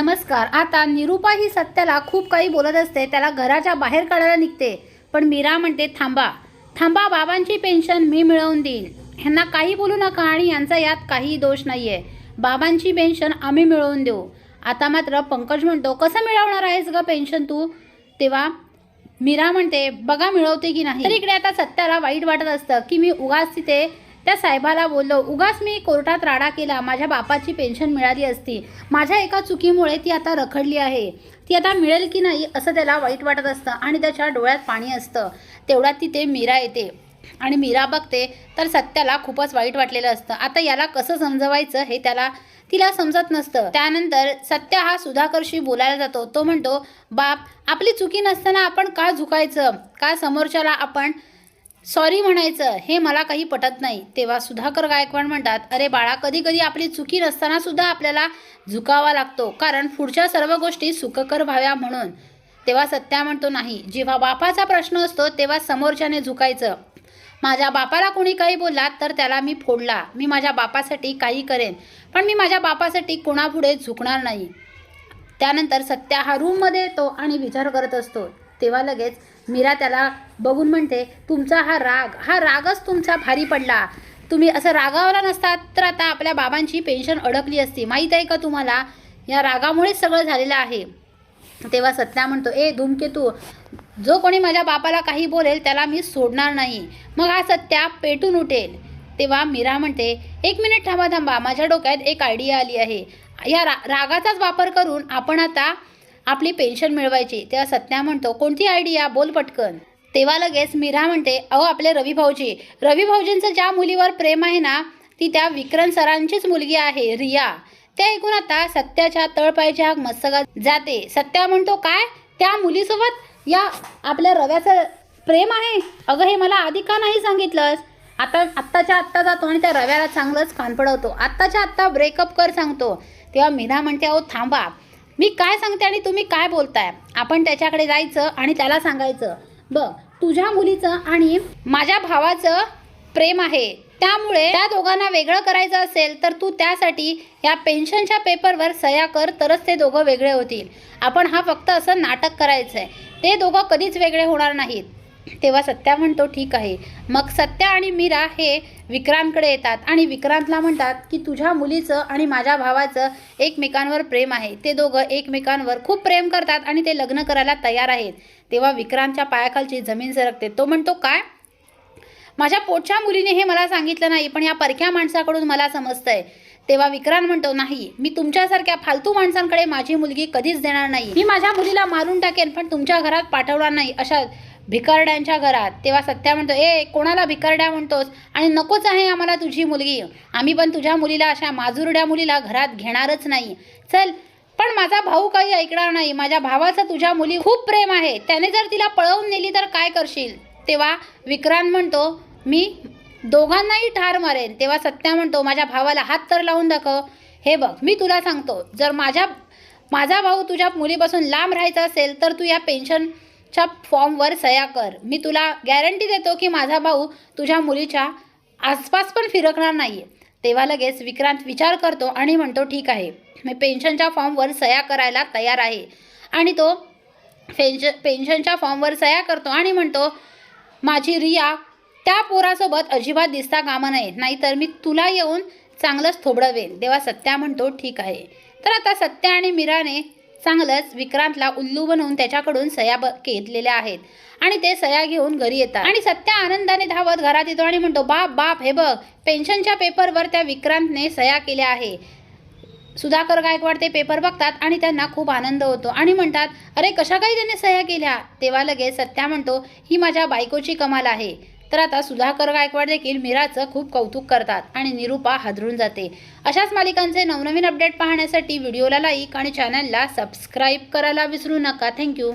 नमस्कार आता निरूपा ही सत्याला खूप काही बोलत असते त्याला घराच्या बाहेर काढायला निघते. पण मीरा म्हणते थांबा थांबा बाबांची पेन्शन मी मिळवून देईन. ह्यांना काही बोलू नका आणि यांचा यात काही दोष नाही आहे बाबांची पेन्शन आम्ही मिळवून देऊ. आता मात्र पंकज म्हणतो कसं मिळवणार आहेस ग पेन्शन तू? तेव्हा मीरा म्हणते बघा मिळवते की नाही. तर इकडे आता सत्याला वाईट वाटत असतं की मी उगाच तिथे त्या साहेबाला बोललो उगाच मी कोर्टात राडा केला माझ्या बापाची पेन्शन मिळाली असती. माझ्या एका चुकीमुळे ती आता रखडली आहे. ती आता मिळेल की नाही असं त्याला वाईट वाटत असतं आणि त्याच्या डोळ्यात पाणी असतं. तेवढ्यात तिथे मीरा येते. आणि मीरा बघते तर सत्याला खूपच वाईट वाटलेलं असतं. आता याला कसं समजवायचं हे त्याला तिला समजत नसतं. त्यानंतर सत्य हा सुधाकरशी बोलायला जातो. तो म्हणतो बाप आपली चुकी नसताना आपण का झुकायचं? का समोरच्याला आपण सॉरी म्हणायचं हे मला काही पटत नाही. तेव्हा सुधाकर गायकवाड म्हणतात अरे बाळा कधी कधी आपली चुकी नसताना सुद्धा आपल्याला झुकावा लागतो कारण पुढच्या सर्व गोष्टी सुखकर व्हाव्या म्हणून. तेव्हा सत्या म्हणतो नाही जेव्हा बापाचा प्रश्न असतो तेव्हा समोरच्याने झुकायचं. माझ्या बापाला कोणी काही बोलला तर त्याला मी फोडला. मी माझ्या बापासाठी काही करेन पण मी माझ्या बापासाठी कोणापुढे झुकणार नाही. त्यानंतर सत्या हा रूममध्ये येतो आणि विचार करत असतो. तेव्हा लगेच मीरा त्याला बघून म्हणते तुमचा हा राग हा रागच तुमचा भारी पडला. तुम्ही असं रागावला नसतात तर आता आपल्या बाबांची पेन्शन अडकली असती. माहीत आहे का तुम्हाला? या रागामुळेच सगळं झालेलं आहे. तेव्हा सत्या म्हणतो ए धूमकेतू जो कोणी माझ्या बापाला काही बोलेल त्याला मी सोडणार नाही. मग हा सत्या पेटून उठेल. तेव्हा मीरा म्हणते एक मिनिट थांबा थांबा. माझ्या डोक्यात एक आयडिया आली आहे. या रा रागाचाच वापर करून आपण आता आपली पेन्शन मिळवायची. तेव्हा सत्या म्हणतो कोणती आयडिया बोल पटकन. तेव्हा लगेच मीरा म्हणते अहो आपले रवी भाऊजी. रवी भाऊजींचं ज्या मुलीवर प्रेम आहे ना ती त्या विक्रम सरांचीच मुलगी आहे रिया. ते ऐकून आता सत्याच्या तळपायच्या मस्तकात जाते. सत्या म्हणतो काय? त्या मुलीसोबत या आपल्या रव्याचं प्रेम आहे? अगं हे मला आधी का नाही सांगितलंस? आता आत्ताच्या आत्ता जातो आणि त्या रव्याला चांगलंच कान पडवतो. आत्ताच्या आत्ता ब्रेकअप कर सांगतो. तेव्हा मीरा म्हणते अहो थांबा. मी काय सांगते आणि तुम्ही काय बोलताय? आपण त्याच्याकडे जायचं आणि त्याला सांगायचं. बघ तुझ्या मुलीचं आणि माझ्या भावाचं प्रेम आहे. त्यामुळे त्या दोघांना वेगळं करायचं असेल तर तू त्यासाठी या पेन्शनच्या पेपरवर सह्या कर तरच ते दोघं वेगळे होतील. आपण हा फक्त असं नाटक करायचं आहे ते दोघं कधीच वेगळे होणार नाहीत. तेव्हा सत्या म्हणतो ठीक आहे. मग सत्या आणि मीरा हे विक्रांतकडे येतात आणि विक्रांतला म्हणतात की तुझ्या मुलीचं आणि माझ्या भावाचं एकमेकांवर प्रेम आहे. ते दोघं एकमेकांवर खूप प्रेम करतात आणि ते लग्न करायला तयार आहेत. तेव्हा विक्रांतच्या पायाखालची जमीन सरकते. तो म्हणतो काय? माझ्या पोटच्या मुलीने हे मला सांगितलं नाही पण या परक्या माणसाकडून मला समजतंय. तेव्हा विक्रांत म्हणतो नाही मी तुमच्यासारख्या फालतू माणसांकडे माझी मुलगी कधीच देणार नाही. मी माझ्या मुलीला मारून टाकेन पण तुमच्या घरात पाठवणार नाही. अशा भिकारड्यांच्या घरात. तेव्हा सत्या म्हणतो ए कोणाला भिकारड्या म्हणतोस? आणि नकोच आहे आम्हाला तुझी मुलगी. आम्ही पण तुझ्या मुलीला अशा माजुरड्या मुलीला घरात घेणारच नाही. चल पण माझा भाऊ काही ऐकणार नाही. माझ्या भावाचं तुझ्या मुली खूप प्रेम आहे. त्याने जर तिला पळवून नेली तर काय करशील? तेव्हा विक्रांत म्हणतो मी दोघांनाही ठार मारेन. तेव्हा सत्या म्हणतो माझ्या भावाला हात तर लावून दाखव. हे बघ मी तुला सांगतो जर माझ्या माझा भाऊ तुझ्या मुलीपासून लांब राहायचा असेल तर तू या पेन्शन च्या फॉर्मवर सह्या कर. मी तुला गॅरंटी देतो की माझा भाऊ तुझ्या मुलीच्या आसपास पण फिरकणार नाही तेव्हा लगेच विक्रांत विचार करतो आणि म्हणतो ठीक आहे. मी पेन्शनच्या फॉर्मवर सह्या करायला तयार आहे. आणि तो पेन्श पेन्शनच्या फॉर्मवर सह्या करतो आणि म्हणतो माझी रिया त्या पोरासोबत अजिबात दिसता कामा नये. नाहीतर मी तुला येऊन चांगलंच थोबडवेन. तेव्हा सत्या म्हणतो ठीक आहे. तर आता सत्या आणि मीराने चांगलंच विक्रांतला उल्लू बनवून त्याच्याकडून सया ब घेतलेल्या आहेत. आणि ते सया घेऊन घरी येतात. आणि सत्या आनंदाने धावत घरात येतो आणि म्हणतो बाप बाप हे बघ पेन्शनच्या पेपरवर त्या विक्रांतने सया केल्या आहे. सुधाकर गायकवाड ते पेपर बघतात आणि त्यांना खूप आनंद होतो आणि म्हणतात अरे कशा काही त्याने सह्या केल्या? तेव्हा लगेच सत्या म्हणतो ही माझ्या बायकोची कमाल आहे. तर आता सुधाकर गायकवाड देखील मीराचं खूप कौतुक करतात आणि निरूपा हादरून जाते. अशाच मालिकांचे नवनवीन अपडेट पाहण्यासाठी व्हिडिओला लाईक आणि चॅनलला सबस्क्राईब करायला विसरू नका. थँक्यू